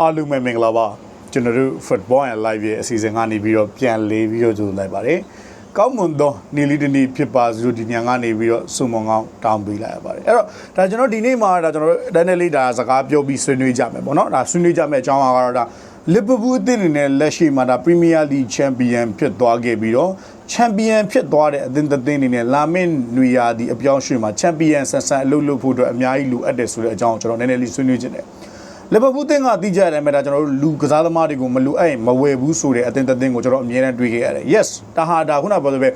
အားလုံးပဲမင်္ဂလာပါကျွန်တော်တို့ Football and Live ရဲ့အစီအစဉ်ကနေပြီးတော့ပြန်လေးပြီးတော့ကြိုလိုက်ပါတယ်ကောင်းမွန်သောနေလီတနီဖြစ်ပါစို့ဒီညကနေပြီးတော့စုံမွန်ကောင်းတောင်းပေးလိုက်ရပါတယ်အဲ့တော့ဒါကျွန်တော်ဒီနေ့မှာဒါကျွန်တော်တို့တန်းနေလေးဒါစကားပြောပြီးဆွေးနွေးကြမယ်ပေါ့နော်ဒါဆွေးနွေးကြမယ်အကြောင်းကတော့ဒါလီဗာပူးအသင်းအနေနဲ့လက်ရှိမှာဒါပရီးမီးယားလိချန်ပီယံဖြစ်သွားခဲ့ပြီးတော့ချန်ပီယံဖြစ်သွားတဲ့အသင်းတစ်သင်းအနေနဲ့လာမင်းနွေရာသီအပြောင်းရွှေ့မှာချန်ပီယံဆန်ဆန်အလုပ်လုပ်ဖို့အတွက်အများကြီးလိုအပ်တယ်ဆိုတဲ့အကြောင်းကိုကျွန်တော်နည်းနည်းလေးဆွေးနွေးခြင်းတယ် လီဗာပူးတင်းကတိကျတယ်မဲ့ဒါကျွန်တော်တို့လူကစားသမားတွေကိုမလူအဲ့မဝယ်ဘူးဆိုတဲ့အတင်းတင်းကိုကျွန်တော်အမြဲတမ်းတွေးခဲ့ရတယ် yes ဒါဟာဒါခုနကပြောသလိုပဲ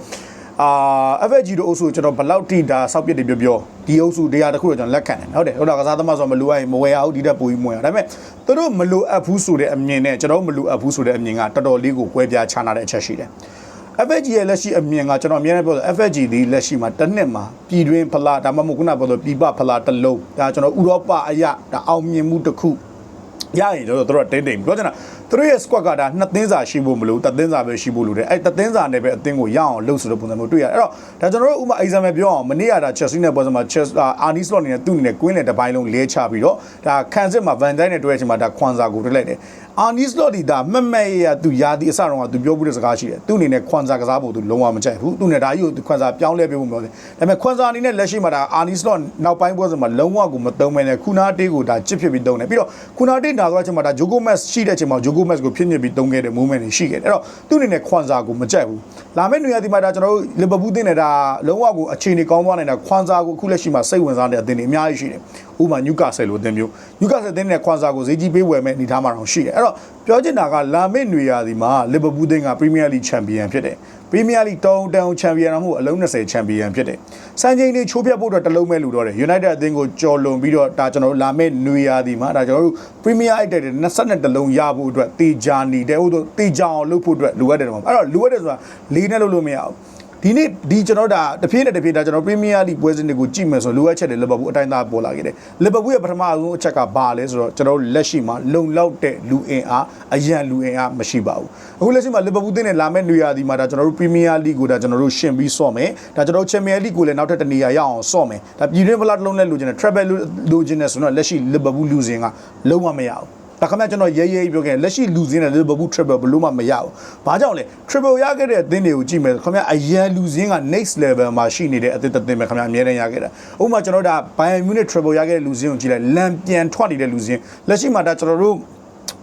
အာ FG တို့အုပ်စုကျွန်တော်ဘလောက်တိဒါစောက်ပြစ်တွေပြောပြောဒီအုပ်စုတရားတစ်ခုတော့ကျွန်တော်လက်ခံတယ်ဟုတ်တယ်ဟုတ်တာကစားသမားဆိုမလူအဲ့မဝယ်ရဘူးဒီတက်ပူကြီးမဝယ်ရဒါပေမဲ့သူတို့မလူအပ်ဘူးဆိုတဲ့အမြင်နဲ့ကျွန်တော်မလူအပ်ဘူးဆိုတဲ့အမြင်ကတော်တော်လေးကိုကွဲပြားခြားနာတဲ့အချက်ရှိတယ် FG ရဲ့လက်ရှိအမြင်ကကျွန်တော်အများနဲ့ပြောတယ် FG ဒီလက်ရှိမှာတစ်နှစ်မှာပြည်တွင်းဖလားဒါမှမဟုတ်ခုနပြောလို့ပြည်ပဖလားတစ်လုံးဒါကျွန်တော်ဥရောပအရာဒါအောင်မြင်မှုတစ်ခုရရင်ကျွန်တော်တို့တိတ်တိတ်ပြောချင်တာသူတို့ရဲ့ squad ကဒါနှစ်သင်းစာရှိဖို့မလို့တသင်းစာပဲရှိဖို့လို့တယ်အဲ့တသင်းစာနဲ့ပဲအသင်းကိုရအောင်လှုပ်ဆိုတဲ့ပုံစံမျိုးတွေ့ရတယ်အဲ့တော့ဒါကျွန်တော်တို့ဥပမာ example ပြောအောင်မနေ့ကဒါ Chelsea နဲ့ပွဲစဉ်မှာ Chelsea Arne Slot အနေနဲ့သူ့အနေနဲ့ Queen နဲ့တစ်ပိုင်းလုံးလဲချပြီးတော့ဒါခံစစ်မှာ Van Dijk နဲ့တွေ့တဲ့အချိန်မှာဒါခွန်စာကိုတွေ့လိုက်တယ် Arne Slot ဒီဒါမက်မက်ရသူယာဒီအစတော့ကသူပြောမှုတဲ့စကားရှိတယ်သူ့အနေနဲ့ခွန်စာကစားဖို့သူလုံးဝမကြိုက်ဘူးသူနဲ့ဒါကြီးကိုခွန်စာပြောင်းလဲပေးဖို့ပြောတယ်ဒါပေမဲ့ခွန်စာအနေနဲ့လက်ရှိမှာဒါ Arne Slot နောက်ပိုင်းပွဲစဉ်မှာလုံးဝကိုမသုံးမဲနဲ့ခုနာတေးကိုဒါချစ်ဖြစ်ပြီးသုံးတယ်ပြီးတော့ခုနာတေးနာသွားချိန်မှာဒါ Jogo Mas ရှိတဲ့အချိန်မှာ Jogo Mas ကိုဖြစ်ညစ်ပြီးသုံးခဲ့တဲ့ moment တွေရှိခဲ့တယ်အဲ့တော့သူ့အနေနဲ့ခွန်စာကိုမကြိုက်ဘူးလာမယ့်နေရာဒီမှာဒါကျွန်တော်တို့လီဗာပူးတင်းနေတာလုံးဝကိုအခြေအနေကောင်းသွားနေတာခွန်စာကိုအခုလက်ရှိမှာစိတ်ဝင်စားနေတဲ့အသင်းတွေအများကြီးရှိတယ်ဥပမာ Newcastle လိုအသင်းမျိုး Newcastle အသင်းနဲ့ခွန်စာကိုဈေးကြီးပေးဝယ်မဲ့အနေထားမှာတော့ရှိတယ်အဲ့တော့ပြောချင်တာကလာမယ့်နေရာဒီမှာလီဗာပူးတင်းက Premier League Champion ဖြစ်တယ် ပရီးမီးယားလိတောင်းတန်းချန်ပီယံတော့မဟုတ်အလုံး20ချန်ပီယံဖြစ်တယ်။စံချိန်တွေချိုးပြတ်ဖို့အတွက်တလုံးမဲ့လူတော့တယ်။ United အသင်းကိုကြော်လွန်ပြီးတော့ဒါကျွန်တော်တို့လာမယ့်နွေရာသီမှာဒါကျွန်တော်တို့ပရီးမီးယားအိုက်တက်တဲ့22တလုံးရဖို့အတွက်တေချာနေတဲ့ဟိုတို့တေချာအောင်လုပ်ဖို့အတွက်လိုအပ်တယ်တော့အဲ့တော့လိုအပ်တယ်ဆိုတာလေးနဲ့လုပ်လို့မရဘူး။ ဒီနေ့ဒီကျွန်တော်ဒါတဖြည်းနဲ့တဖြည်းဒါကျွန်တော်ပရီးမီးယားလိပွဲစဉ်တွေကိုကြည့်မယ်ဆိုလိုအပ်ချက်တွေလီဗာပူးအတိုင်းသားပေါ်လာခဲ့တယ်။လီဗာပူးရဲ့ပထမအဆုံးအချက်ကဘာလဲဆိုတော့ကျွန်တော်လက်ရှိမှာလုံလောက်တဲ့လူအင်အားအရန်လူအင်အားမရှိပါဘူး။အခုလက်ရှိမှာလီဗာပူးတင်းနဲ့လာမယ့်နေရာဒီမှာဒါကျွန်တော်တို့ပရီးမီးယားလိကိုဒါကျွန်တော်တို့ရှင်ပြီးဆော့မယ်။ဒါကျွန်တော်တို့ချန်ပီယံလိကိုလည်းနောက်ထပ်တစ်နေရာရအောင်ဆော့မယ်။ဒါပြည်တွင်းဖလားတစ်လုံးနဲ့လိုချင်တယ် travel လိုချင်တယ်ဆိုတော့လက်ရှိလီဗာပူးလူစင်ကလုံးဝမရဘူး။ ဒါခမကျွန်တော်ရဲရဲပြောခဲ့လက်ရှိလူစင်းတဲ့လီဗာပူး triple ဘလို့မှမရဘူး။ဘာကြောင့်လဲ triple ရခဲ့တဲ့အသင်းတွေကိုကြည့်မယ်ခမအရန်လူစင်းက next level မှာရှိနေတဲ့အသင်းတစ်သင်းပဲခမအများနဲ့ရခဲ့တာ။ဥပမာကျွန်တော်ဒါ Bayern Munich triple ရခဲ့တဲ့လူစင်းကိုကြည့်လိုက်လမ်းပြန်ထွက်နေတဲ့လူစင်းလက်ရှိမှာဒါကျွန်တော်တို့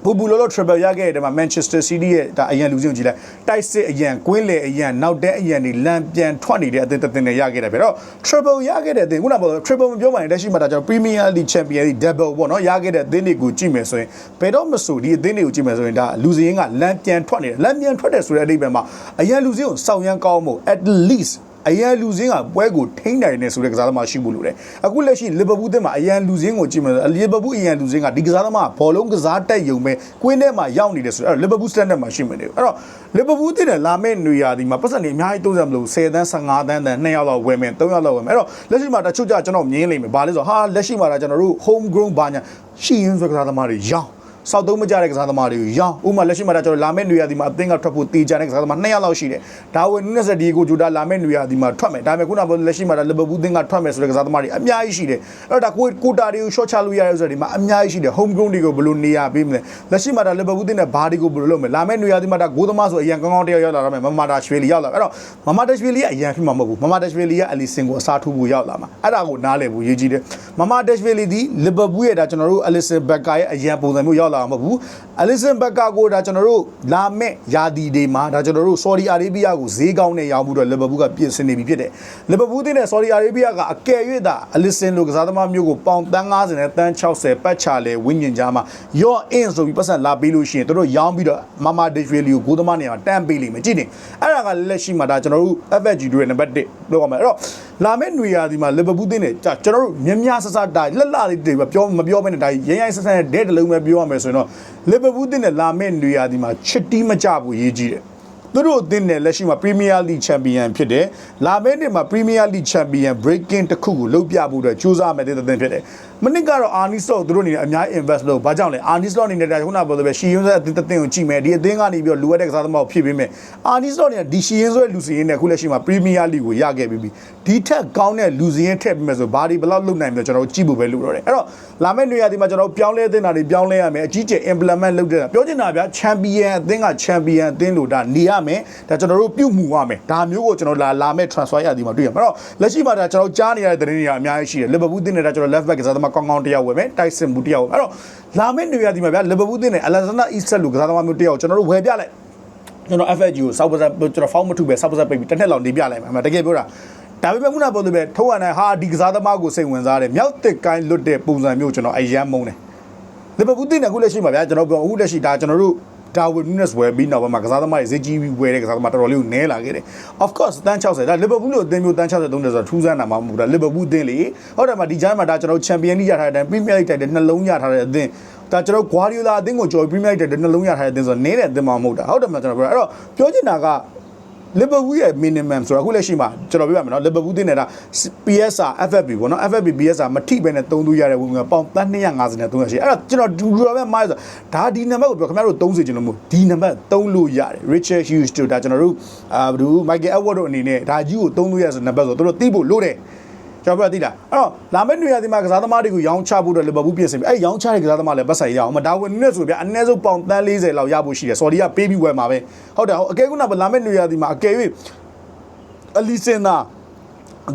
ဘူဘူလောလော triple ရခဲ့တဲ့မှာ Manchester City ရဲ့ဒါအရန်လူစင်းကိုကြည့်လိုက်တိုက်စစ်အရန်ကွင်းလေအရန်နောက်တဲ့အရန်တွေလမ်းပြန်ထွက်နေတဲ့အသင်းတစ်သင်းနဲ့ရခဲ့တယ်ပဲတော့ triple ရခဲ့တဲ့အသင်းခုနကပြော triple မပြောပါနဲ့လက်ရှိမှာဒါကျွန်တော် Premier League Champion League double ပေါ့နော်ရခဲ့တဲ့အသင်းတွေကိုကြည့်မယ်ဆိုရင်ဘယ်တော့မဆိုဒီအသင်းတွေကိုကြည့်မယ်ဆိုရင်ဒါလူစင်းကလမ်းပြန်ထွက်နေတယ်လမ်းပြန်ထွက်တယ်ဆိုတဲ့အဓိပ္ပာယ်မှာအရန်လူစင်းကိုစောင့်ရမ်းကောင်းဖို့ at least အရန်လူစင်းကပွဲကိုထိန်းနိုင်နေဆိုတဲ့ကစားသမားရှိဖို့လိုတယ်အခုလက်ရှိလီဗာပူးတင်မှာအရန်လူစင်းကိုကြည့်မယ်ဆိုလီဗာပူးအရန်လူစင်းကဒီကစားသမားဘောလုံးကစားတက်ယုံပဲကွင်းထဲမှာရောက်နေတယ်ဆိုတော့လီဗာပူးစတန်ဒတ်မှာရှိမယ်တယ်အဲ့တော့လီဗာပူးတင်တဲ့လာမယ့်နေရာဒီမှာပတ်စံနေအများကြီးသုံးစံမလို့10တန်း15တန်းတန်း2ယောက်လောက်ဝယ်မယ်3ယောက်လောက်ဝယ်မယ်အဲ့တော့လက်ရှိမှာတချို့ကြကျွန်တော်မြင်လိမ့်မယ်ဘာလဲဆိုတော့ဟာလက်ရှိမှာဒါကျွန်တော်တို့ home grown ဘာညာရှိရင်းဆိုကစားသမားတွေရောင်း စောက်သုံးမကြတဲ့ကစားသမားတွေကိုရောင်းဥပမာလက်ရှိမှာဒါကျွန်တော်လာမယ့်နေရာဒီမှာအသင်းကထွက်ဖို့တေချာတဲ့ကစားသမား2ယောက်လောက်ရှိတယ်ဒါဝင်နူးနက်ဆက်ဒီကိုဂျူဒါလာမယ့်နေရာဒီမှာထွက်မယ်ဒါပေမဲ့ခုနကလက်ရှိမှာဒါလီဗာပူးအသင်းကထွက်မယ်ဆိုတဲ့ကစားသမားတွေအများကြီးရှိတယ်အဲ့တော့ဒါကိုကိုတာတွေကို short ချလို့ရတယ်ဆိုတော့ဒီမှာအများကြီးရှိတယ် home grown တွေကိုဘယ်လိုနေရာပေးမလဲလက်ရှိမှာဒါလီဗာပူးအသင်းနဲ့ဘာတွေကိုဘယ်လိုလုပ်မလဲလာမယ့်နေရာဒီမှာဒါဂိုးသမားဆိုအရင်ကောင်းကောင်းတယောက်ရောက်လာတော့မယ်မမာတာရွှေလီရောက်လာအဲ့တော့မမာတာရွှေလီကအရင်ဖြစ်မှာမဟုတ်ဘူးမမာတာရွှေလီကအလီစင်ကိုအစားထိုးဖို့ရောက်လာမှာအဲ့ဒါကိုနားလည်ဖို့ရေးကြည့်တယ်မမာတာရွှေလီဒီလီဗာပူးရဲ့ဒါကျွန်တော်တို့အလီစင်ဘက်ကာရဲ့အရင်ပုံစံမျိုးရောက်လာမှာမဟုတ်ဘူးအလီစင်ဘက်ကာကိုဒါကျွန်တော်တို့လာမယ့်ယာဒီတွေမှာဒါကျွန်တော်တို့ဆော်ဒီအာရေဗျကိုဈေးကောင်းနဲ့ရောင်းမှုတော့လီဗာပူးကပြင်ဆင်နေပြီဖြစ်တယ်လီဗာပူးတင်းနဲ့ဆော်ဒီအာရေဗျကအကယ်၍သာအလီစင်လိုကစားသမားမျိုးကိုပေါင်တန်း90နဲ့တန်း60ပတ်ချလဲဝင်းကျင်ကြားမှာရော့အင်းဆိုပြီးပတ်စံလာပေးလို့ရှိရင်တို့ရောင်းပြီးတော့မမာဒေရွှေလီကိုဂိုးသမားနေရာမှာတန်းပေးလိမ့်မယ်ကြည့်နေအဲ့ဒါကလက်ရှိမှာဒါကျွန်တော်တို့ FFG တို့ရဲ့နံပါတ်1ပြောရမယ်အဲ့တော့ လာမယ့်နွေရာသီမှာလီဗာပူးတင်းနဲ့ကြာကျွန်တော်တို့မြများဆဆတာလှလှလေးတွေပြောမပြောဘဲနဲ့ဒါရိုင်းရိုင်းဆဆနဲ့ဒဲတလုံးပဲပြောရမယ်ဆိုရင်တော့လီဗာပူးတင်းနဲ့လာမယ့်နွေရာသီမှာချစ်တီးမကြဘူးရေးကြီးတယ်သူတို့အသင်းနဲ့လက်ရှိမှာ Premier League Champion ဖြစ်တယ်။လာမယ့်နှစ်မှာ Premier League Champion Breaking တစ်ခုကိုလုပ်ပြဖို့အတွက်ကြိုးစားမယ်တဲ့သင်းဖြစ်တယ်။ မနစ်ကတော့အာနီစတော့သူတို့အနေနဲ့အများကြီး invest လုပ်ဘာကြောင့်လဲအာနီစတော့အနေနဲ့ဒါခုနပြောသလိုပဲရှီယွန်းဆွဲအသင်းတစ်သင်းကိုကြည့်မယ်ဒီအသင်းကနေပြီးတော့လူဝက်တဲ့ကစားသမားကိုဖြည့်ပေးမယ်အာနီစတော့အနေနဲ့ဒီရှီယွန်းဆွဲလူစီရင်နဲ့ခုလက်ရှိမှာ Premier League ကိုရခဲ့ပြီးပြီဒီထက်ကောင်းတဲ့လူစီရင်ထည့်ပေးမယ်ဆိုဘာဒီဘယ်လောက်လုပ်နိုင်မလဲကျွန်တော်တို့ကြည့်ဖို့ပဲလိုတော့တယ်အဲ့တော့လာမယ့်နေရာဒီမှာကျွန်တော်တို့ပြောင်းလဲသင့်တာတွေပြောင်းလဲရမယ်အကြီးကျယ် implement လုပ်တဲ့တာပြောချင်တာဗျာ champion အသင်းက champion အသင်းလို့ဒါနေရမယ်ဒါကျွန်တော်တို့ပြုမှုရမယ်ဒါမျိုးကိုကျွန်တော်လာလာမယ့် transfer ရသည်မှာတွေ့ရမှာအဲ့တော့လက်ရှိမှာဒါကျွန်တော်ကြားနေရတဲ့သတင်းတွေကအများကြီးရှိတယ် Liverpool တင်းနေတာကျွန်တော် left back ကစားသမားကောင်းကောင်းတစ်ယောက်ဝယ်မယ် Tyson ဘူးတစ်ယောက်ဝယ်မယ်အဲ့တော့လာမယ့်နေရာဒီမှာဗျာ Liverpool တင်းနေ Alexander Isak လို့ကစားသမားမျိုးတစ်ယောက်ကျွန်တော်တို့ဝယ်ပြလိုက်ကျွန်တော် FFG ကိုစောက်ပါစကျွန်တော်ဖောင်းမထုပဲစောက်ပါစပိတ်ပြီးတစ်နှစ်လောက်နေပြလိုက်မှာအမှတကယ်ပြောတာဒါပေမဲ့ခုနပြောလို့ပဲထုတ်ရတဲ့ဟာဒီကစားသမားကိုစိတ်ဝင်စားတယ်မြောက်တစ်ကိုင်းလွတ်တဲ့ပုံစံမျိုးကျွန်တော်အယမ်းမုန်းတယ်လီဗာပူးတင်တဲ့အခုလက်ရှိမှာဗျာကျွန်တော်ပြောအခုလက်ရှိဒါကျွန်တော်တို့ ဒါဝီနူးနက်စ်ဝယ်ပြီးနောက်ပိုင်းမှာကစားသမားတွေဈေးကြီးပြီးဝယ်တဲ့ကစားသမားတော်တော်လေးကိုနဲလာခဲ့တယ် of course တန်း60ဒါလီဗာပူးလို့အသင်းမျိုးတန်း60 30ဆိုတော့ထူးဆန်းတာမှမဟုတ်ဘူးဒါလီဗာပူးအသင်းလေဟုတ်တယ်မှာဒီကြားမှာဒါကျွန်တော်ချန်ပီယံလိရထားတဲ့အတိုင်းပရီးမီယာလိတိုက်တဲ့နှလုံးရထားတဲ့အသင်းဒါကျွန်တော်ဂွာဒီယိုလာအသင်းကိုကျော်ပရီးမီယာလိတိုက်တဲ့နှလုံးရထားတဲ့အသင်းဆိုတော့နဲတဲ့အသင်းမှမဟုတ်တာဟုတ်တယ်မှာကျွန်တော်ပြောအဲ့တော့ပြောချင်တာက လီဗာပူးရဲ့ minimum ဆိုတာအခုလက်ရှိမှာကျွန်တော်ပြောပြမယ်နော်လီဗာပူးတင်နေတာ PSR FFP ပေါ့နော် FFP PSR မထိပဲနဲ့သုံးသူရတဲ့ဝင်ငွေပေါင်တန်း250နဲ့300ရှိအဲ့တော့ကျွန်တော်ဒူရောပဲမိုင်းဆိုဒါဒီနံပါတ်ကိုပြောခင်ဗျားတို့30ကျွန်တော်မို့ဒီနံပါတ်သုံးလို့ရတယ် Richard Hughes တို့ဒါကျွန်တော်တို့အာဘဒူ Michael Edward တို့အနေနဲ့ဒါကြီးကိုသုံးလို့ရဆိုနံပါတ်ဆိုတို့သိဖို့လို့တယ် ကျွန်တော်ပြောသိလားအဲ့တော့လာမယ့်နေရာဒီမှာကစားသမားတွေကိုရောင်းချဖို့အတွက်လီဗာပူးပြင်ဆင်ပြီအဲ့ရောင်းချတဲ့ကစားသမားလည်းပတ်ဆိုင်ရအောင်မဒါဝင်နဲ့ဆိုပြအနည်းဆုံးပေါင်တန်း40လောက်ရဖို့ရှိတယ်ဆော်ဒီကပေးပြီးဝယ်မှာပဲဟုတ်တယ်ဟုတ်အကဲကုနာလာမယ့်နေရာဒီမှာအကယ်၍အလီစင်သာ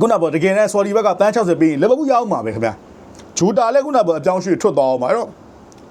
ခုနကပေါ့တကယ်နဲ့ဆော်ဒီဘက်ကတန်း60ပေးရင်လီဗာပူးရအောင်မှာပဲခင်ဗျာဂျိုတာလည်းခုနကပေါ့အပြောင်းရွှေ့ထွက်သွားအောင်ပါအဲ့တော့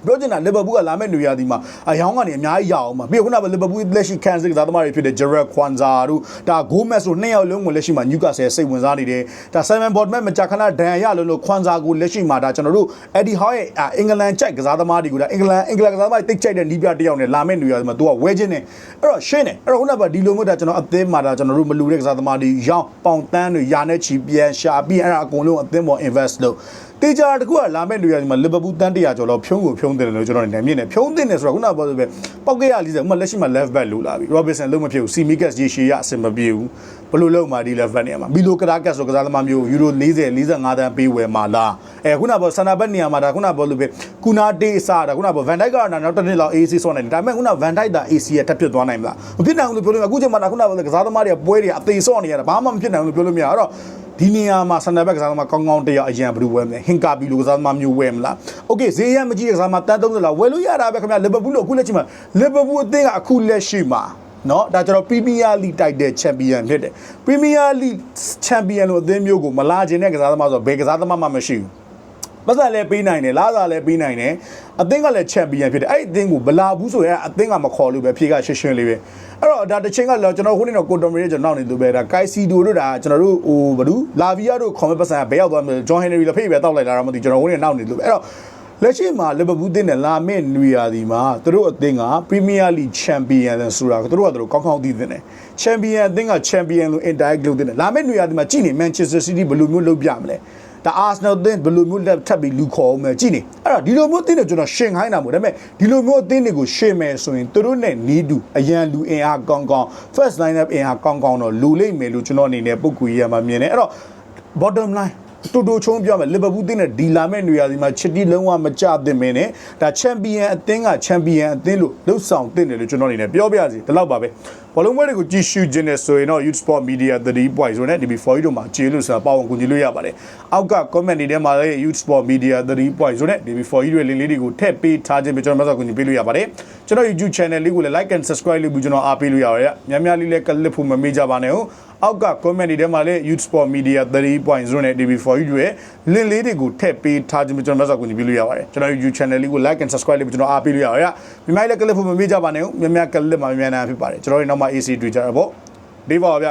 ပြောချင်တာလီဗာပူးကလာမယ့်နေရာဒီမှာအယောင်းကနေအများကြီးရအောင်ပါပြီးတော့ခုနကလီဗာပူးလက်ရှိကန်စစ်ကစားသမားတွေဖြစ်တဲ့ Gerard Kwanza တို့ဒါဂိုးမက်စ်တို့နှစ်ယောက်လုံးကိုလက်ရှိမှာ Newcastle စိတ်ဝင်စားနေတယ်ဒါ Simon Botman မကြာခဏဒဏ်ရလို့လို့ Kwanza ကိုလက်ရှိမှာဒါကျွန်တော်တို့ Eddie Howe ရဲ့အင်္ဂလန်ကြိုက်ကစားသမားတွေကိုဒါအင်္ဂလန်အင်္ဂလန်ကစားသမားတွေတိတ်ကြိုက်တဲ့နီးပြတစ်ယောက်နဲ့လာမယ့်နေရာဒီမှာသူကဝဲချင်းနေအဲ့တော့ရှင်းနေအဲ့တော့ခုနကဒီလိုမျိုးဒါကျွန်တော်အသင်းမှာဒါကျွန်တော်တို့မလူတဲ့ကစားသမားတွေရောင်းပေါင်တန်းတွေယာနဲ့ချီပြန်ရှာပြီးအဲ့ဒါအကုန်လုံးအသင်းပေါ် invest လုပ်တေချာတကူကလာမဲ့လူရဒီမှာလီဗာပူးတန်း100ကျော်လောက်ဖြုံးကိုဖြုံးတယ်လို့ကျွန်တော်နေမြင်တယ်ဖြုံးတင်တယ်ဆိုတော့ခုနကပြောသလိုပဲပောက်ကရ40ဥမာလက်ရှိမှာ left back လိုလာပြီ Robinson လုံးမဖြစ်ဘူး Simikas ရေရှည်ရအဆင်မပြေဘူးဘယ်လိုလုပ်မှာဒီ left back နေရာမှာမီလိုကရာကတ်ဆိုကစားသမားမျိုးယူရို40 45တန်းပေးဝယ်မှာလားအဲခုနကပြောဆန်နာဘက်နေရာမှာဒါခုနကပြောလို့ပဲကူနာတေးစားဒါခုနကပြော Van Dijk ကနောက်တစ်နှစ်လောက် AC ဆော့နေတယ်ဒါပေမဲ့ခုန Van Dijk ဒါ AC ရတက်ပြတ်သွားနိုင်မလားမဖြစ်နိုင်ဘူးလို့ပြောလို့အခုချိန်မှာဒါခုနကပြောကစားသမားတွေကပွဲတွေအသေးဆော့နေရတာဘာမှမဖြစ်နိုင်ဘူးလို့ပြောလို့မရအဲ့တော့ ဒီနေရာမှာဆန်နာဘက်ကစားသမားကောင်းကောင်းတရားအရန်ဘယ်လိုဝယ်မလဲဟင်ကာဘီလိုကစားသမားမျိုးဝယ်မလားโอเคဈေးရမကြီးကစားသမားတန်း30လောက်ဝယ်လို့ရတာပဲခင်ဗျာလီဗာပူးလို့အခုလက်ချိန်မှာလီဗာပူးအသင်းကအခုလက်ရှိမှာเนาะဒါကျွန်တော် Premier League တိုက်တဲ့ Champion ဖြစ်တယ် Premier League Champion လို့အသင်းမျိုးကိုမလာခြင်းတဲ့ကစားသမားဆိုတော့ဘယ်ကစားသမားမှမရှိဘူး ပတ်စံလည်းပေးနိုင်တယ်လာစာလည်းပေးနိုင်တယ်အသင်းကလည်းချန်ပီယံဖြစ်တယ်အဲ့ဒီအသင်းကိုမလာဘူးဆိုရင်အသင်းကမခေါ်လို့ပဲဖြေကရှင်းရှင်းလေးပဲအဲ့တော့ဒါတစ်ချိန်ကလည်းကျွန်တော်ခုနေတော့ကိုတိုမရီကျွန်တော်နောက်နေလို့ပဲဒါကိုက်စီဒိုတို့ဒါကျွန်တော်တို့ဟိုဘာလို့လာဗီယာတို့ခေါ်မဲ့ပတ်စံကဘယ်ရောက်သွားမလဲဂျွန်ဟန်နရီလည်းဖိပဲတောက်လိုက်တာတော့မသိကျွန်တော်ခုနေနောက်နေလို့ပဲအဲ့တော့လက်ရှိမှာလီဗာပူးတင်းနဲ့လာမယ့်နွေရာသီမှာသူတို့အသင်းကပရီးမီးယားလိချန်ပီယံဆိုတာသူတို့ကသူတို့ကောင်းကောင်းသိတဲ့ချန်ပီယံအသင်းကချန်ပီယံလို့ indirect လုပ်တဲ့လာမယ့်နွေရာသီမှာကြည့်နေ Manchester City ဘယ်လိုမျိုးလုပ်ပြမလဲ ဒါ Arsenal အသင်းဘယ်လိုမျိုးလက်ထပ်ပြီးလူခေါ်အောင်မယ်ကြည့်နေအဲ့တော့ဒီလိုမျိုးအသင်းတွေကျွန်တော်ရှင်ခိုင်းတာမို့ဒါပေမဲ့ဒီလိုမျိုးအသင်းတွေကိုရှင်မယ်ဆိုရင်သူတို့နဲ့နီးတူအရန်လူအင်အားကောင်းကောင်း first line up အင်အားကောင်းကောင်းတော့လူလိမ့်မယ်လို့ကျွန်တော်အနေနဲ့ပုံကူရမှာမြင်တယ်အဲ့တော့ bottom line တူတူချုံးပြောမယ်လီဗာပူးတင်းနဲ့ဒီလာမဲ့နေရာဒီမှာချစ်တီလုံးဝမကြသင့်မင်းနဲ့ဒါချန်ပီယံအသင်းကချန်ပီယံအသင်းလို့လှုပ်ဆောင်သင့်တယ်လို့ကျွန်တော်အနေနဲ့ပြောပြစီဒီလောက်ပါပဲဘောလုံးပွဲတွေကိုကြည့်ရှုခြင်းနဲ့ဆိုရင်တော့ Youth Sport Media 3 point ဆိုနဲ့ DB4 တို့မှာကြေးလို့ဆိုတာပေါအောင်ကူညီလို့ရပါတယ်အောက်က comment တွေထဲမှာလည်း Youth Sport Media 3 point ဆိုနဲ့ DB4 တို့ရဲ့လင်းလေးတွေကိုထည့်ပေးထားခြင်းပဲကျွန်တော်မဆောက်ကူညီပေးလို့ရပါတယ်ကျွန်တော် YouTube channel လေးကိုလည်း like and subscribe လုပ်ပြီးကျွန်တော်အားပေးလို့ရပါတယ်များများလေးလည်းကလစ်ဖို့မမေ့ကြပါနဲ့ဟုတ်အောက်က comment တွေထဲမှာလည်း Youth Sport Media 3.0နဲ့ DB4 တွေရဲ့ link လေးတွေကိုထည့်ပေးထားခြင်းကျွန်တော်မဆောက်ကူညီပေးလို့ရပါတယ်ကျွန်တော် YouTube channel လေးကို like and subscribe လုပ်ပြီးကျွန်တော်အားပေးလို့ရပါတယ်မြမိုင်းလည်းကလစ်ဖို့မမေ့ကြပါနဲ့ဟုတ်များများကလစ်မှာများများနာဖြစ်ပါတယ်ကျွန်တော်တို့နောက်မှ AC တွေ့ကြရပေါ့ဒီပါဗျ